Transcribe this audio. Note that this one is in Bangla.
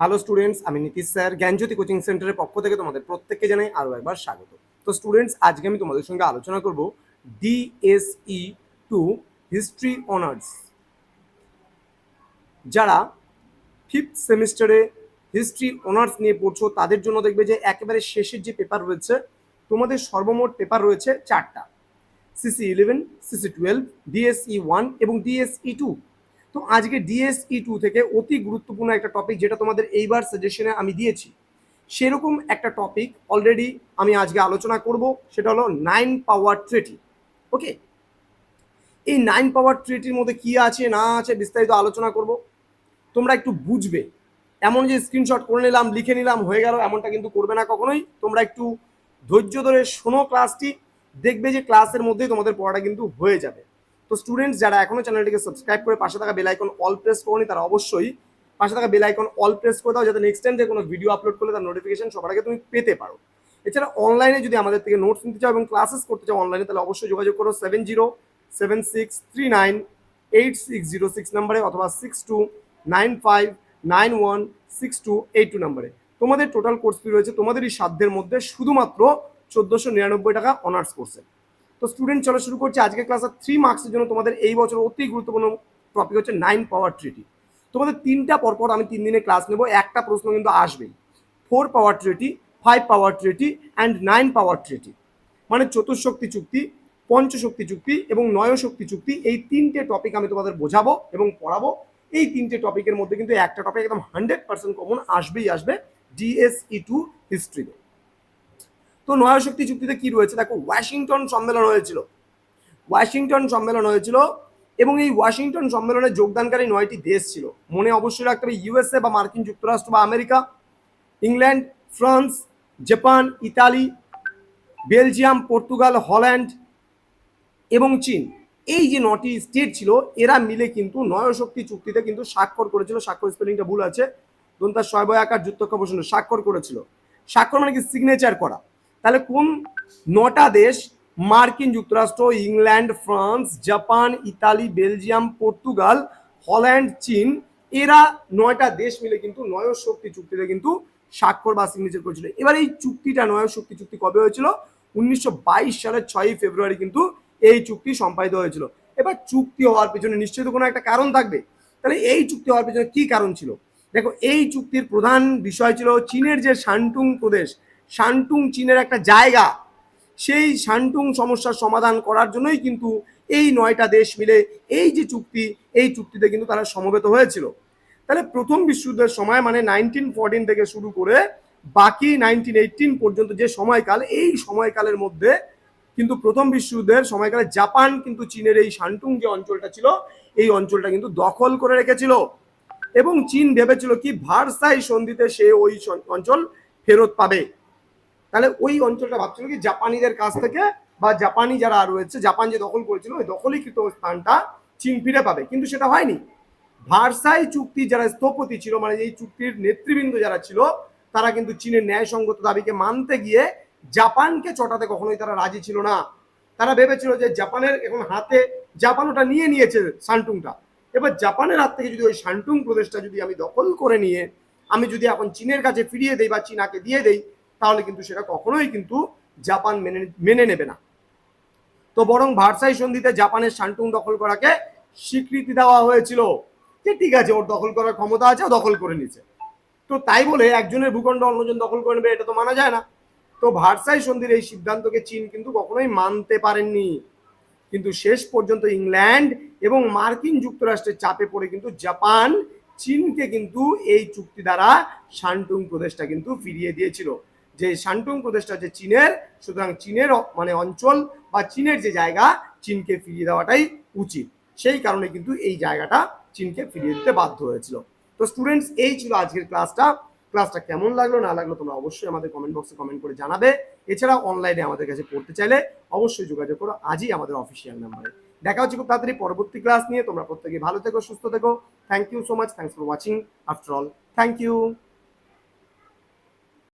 হ্যালো স্টুডেন্টস আমি নীতিশ স্যার, জ্ঞানজ্যোতি কোচিং সেন্টারের পক্ষ থেকে তোমাদের প্রত্যেককে জানাই আরও একবার স্বাগত। তো স্টুডেন্টস আজকে আমি তোমাদের সঙ্গে আলোচনা করব ডিএসই টু হিস্ট্রি অনার্স যারা ফিফথ সেমিস্টারে হিস্ট্রি অনার্স নিয়ে পড়ছো, তাদের জন্য দেখবে যে একেবারে শেষের যে পেপার রয়েছে, তোমাদের সর্বমোট পেপার রয়েছে চারটা। CC eleven CC twelve DSE one এবং ডিএসই টু তো আজকে ডিএসই টু থেকে অতি গুরুত্বপূর্ণ একটা টপিক যেটা তোমাদের এইবার সাজেশনে আমি দিয়েছি। সেরকম একটা টপিক অলরেডি আমি আজকে আলোচনা করব, সেটা হলো নাইন পাওয়ার ট্রেটি ওকে এই নাইন পাওয়ার ট্রেটির মধ্যে কি আছে, না আছে, বিস্তারিত আলোচনা করব। তোমরা একটু বুঝবে। এমন যে স্ক্রিনশট করে নিলাম, লিখে নিলাম, হয়ে গেল, এমনটা কিন্তু করবে না কখনোই। তোমরা একটু ধৈর্য ধরে শোনো ক্লাসটি দেখবে যে ক্লাসের মধ্যেই তোমাদের পড়াটা কিন্তু হয়ে যাবে। তো স্টুডেন্টস যারা এখনও চ্যানেলটিকে সাবস্ক্রাইব করে পাশে থাকা বেল আইকন অল প্রেস করনি, তারা অবশ্যই পাশে থাকা বেল আইকন অল প্রেস করে দাও, যাতে নেক্সট টাইম যে কোনো ভিডিও আপলোড করলে তার নোটিফিকেশন সবার আগে তুমি পেতে পারো। এছাড়া অনলাইনে যদি আমাদের থেকে নোটস নিতে চাও এবং ক্লাসেস করতে চাও অনলাইনে তাহলে অবশ্যই যোগাযোগ করো seven zero seven six three nine eight six zero six নাম্বারে অথবা six two nine five nine one six two eight two নাম্বারে তোমাদের টোটাল কোর্স ফি রয়েছে তোমাদেরই সাধ্যের মধ্যে শুধুমাত্র চোদ্দোশো নিরানব্বই টাকা অনার্স কোর্সে তো স্টুডেন্ট চলো শুরু করছি আজকে ক্লাসের থ্রি মার্কসের জন্য তোমাদের এই বছর অতি গুরুত্বপূর্ণ টপিক হচ্ছে নাইন পাওয়ার ট্রিটি তোমাদের তিনটা পরপর আমি তিন দিনে ক্লাস নেব, একটা প্রশ্ন কিন্তু আসবেই। Four power treaty five power treaty and nine power treaty মানে চতুর্শক্তি চুক্তি পঞ্চশক্তি চুক্তি এবং নয় শক্তি চুক্তি, এই তিনটে টপিক আমি তোমাদের বোঝাবো এবং পড়াবো। এই তিনটে টপিকের মধ্যে কিন্তু একটা টপিক একদম হান্ড্রেড পার্সেন্ট কমন আসবেই আসবে ডিএসই টু হিস্ট্রিতে তো নয়া শক্তি চুক্তিতে কি রয়েছে? দেখো, ওয়াশিংটন সম্মেলন হয়েছিল। ওয়াশিংটন সম্মেলন হয়েছিল এবং এই ওয়াশিংটন সম্মেলনে যোগদানকারী নয়টি দেশ ছিল। মনে অবশ্যই রাখতে হবে ইউএসএ বা মার্কিন যুক্তরাষ্ট্র বা America, England, France, Japan, Italy, Belgium, Portugal, Holland এবং চীন। এই যে নটি স্টেট ছিল, এরা মিলে কিন্তু নয় শক্তি চুক্তিতে কিন্তু স্বাক্ষর করেছিল। স্বাক্ষর স্পেলিংটা ভুল আছে। দন্তার শয়বয় আকার যুক্তক্ষ বসন্ত, স্বাক্ষর করেছিল। স্বাক্ষর মানে কি? সিগনেচার করা। তাহলে কোন নটা দেশ, মার্কিন যুক্তরাষ্ট্র, England, France, Japan, Italy, Belgium, Portugal, Holland, চীন, এরা নয়টা দেশ মিলে কিন্তু নয় শক্তি চুক্তিতে কিন্তু স্বাক্ষর বা সিগনেচার করেছিল। এবার এই চুক্তিটা, নয় শক্তি চুক্তি কবে হয়েছিল? উনিশশো বাইশ সালের ছয়ই ফেব্রুয়ারি কিন্তু এই চুক্তি সম্পাদিত হয়েছিল। এবার চুক্তি হওয়ার পেছনে নিশ্চয়ই তো কোনো একটা কারণ থাকবে। তাহলে এই চুক্তি হওয়ার পেছনে কি কারণ ছিল? দেখো, এই চুক্তির প্রধান বিষয় ছিল চীনের যে শান্টুং প্রদেশ শান্টুং চীনের একটা জায়গা, সেই শান্টুং সমস্যার সমাধান করার জন্যই কিন্তু এই নয়টা দেশ মিলে এই যে চুক্তি, এই চুক্তিতে কিন্তু তারা সমবেত হয়েছিল। তাহলে প্রথম বিশ্বযুদ্ধের সময় মানে নাইনটিন ফোরটিন থেকে শুরু করে বাকি নাইনটিন এইটিন পর্যন্ত যে সময়কাল, এই সময়কালের মধ্যে কিন্তু প্রথম বিশ্বযুদ্ধের সময়কালে জাপান কিন্তু চীনের এই শান্টুং যে অঞ্চলটা ছিল, এই অঞ্চলটা কিন্তু দখল করে রেখেছিল। এবং চীন ভেবেছিল কি ভারসাই সন্ধিতে সে ওই অঞ্চল ফেরত পাবে। তাহলে ওই অঞ্চলটা ভাবছিল কি জাপানিদের কাছ থেকে বা জাপানি যারা রয়েছে, জাপান যে দখল করেছিল, ওই দখলীকৃত স্থানটা চীন ফিরে পাবে। কিন্তু সেটা হয়নি। ভারসাই চুক্তি যারা স্থপতি ছিল মানে এই চুক্তির নেতৃবৃন্দ যারা ছিল, তারা কিন্তু চীনের ন্যায়সঙ্গত দাবিকে মানতে গিয়ে জাপানকে চটাতে কখনোই তারা রাজি ছিল না। তারা ভেবেছিল যে জাপানের এখন হাতে জাপান ওটা নিয়ে নিয়েছে শান্টুংটা এবার জাপানের হাত থেকে যদি ওই শান্টুং প্রদেশটা যদি আমি দখল করে নিয়ে, আমি যদি এখন চীনের কাছে ফিরিয়ে দেই বা চীনাকে দিয়ে দেই তাহলে কিন্তু সেটা কখনোই কিন্তু জাপান মেনে মেনে নেবে না। তো বরং ভারসাই সন্ধিতে জাপানের শান্টুং দখল করাকে স্বীকৃতি দেওয়া হয়েছিল যে ঠিক আছে, ওর দখল করার ক্ষমতা আছে দখল করে নিছে তো তাই বলে একজনের ভূখণ্ড অন্যজন দখল করে নেবে, এটা তো মানা যায় না। তো ভারসাই সন্ধির এই সিদ্ধান্তকে চীন কিন্তু কখনোই মানতে পারেননি। কিন্তু শেষ পর্যন্ত ইংল্যান্ড এবং মার্কিন যুক্তরাষ্ট্রের চাপে পড়ে কিন্তু জাপান চীনকে কিন্তু এই চুক্তি দ্বারা শান্টুং প্রদেশটা কিন্তু ফিরিয়ে দিয়েছিল। যে শান্টুং প্রদেশটা হচ্ছে চীনের, সুতরাং চীনের মানে অঞ্চল বা চীনের যে জায়গা, চীনকে ফিরিয়ে দেওয়াটাই উচিত। সেই কারণে কিন্তু এই জায়গাটা চীনকে ফিরিয়ে দিতে বাধ্য হয়েছিল। তো স্টুডেন্টস এই ছিল আজকের ক্লাসটা ক্লাসটা কেমন লাগল, না লাগল তোমরা অবশ্যই আমাদের কমেন্ট বক্সে কমেন্ট করে জানাবে। এছাড়া অনলাইনে আমাদের কাছে পড়তে চাইলে অবশ্যই যোগাযোগ করো। আজই আমাদের অফিসিয়াল নাম্বারে দেখা হচ্ছে খুব তাড়াতাড়ি পরবর্তী ক্লাস নিয়ে। তোমরা প্রত্যেকে ভালো থেকো, সুস্থ থেকো। Thank you so much thanks for watching after all thank you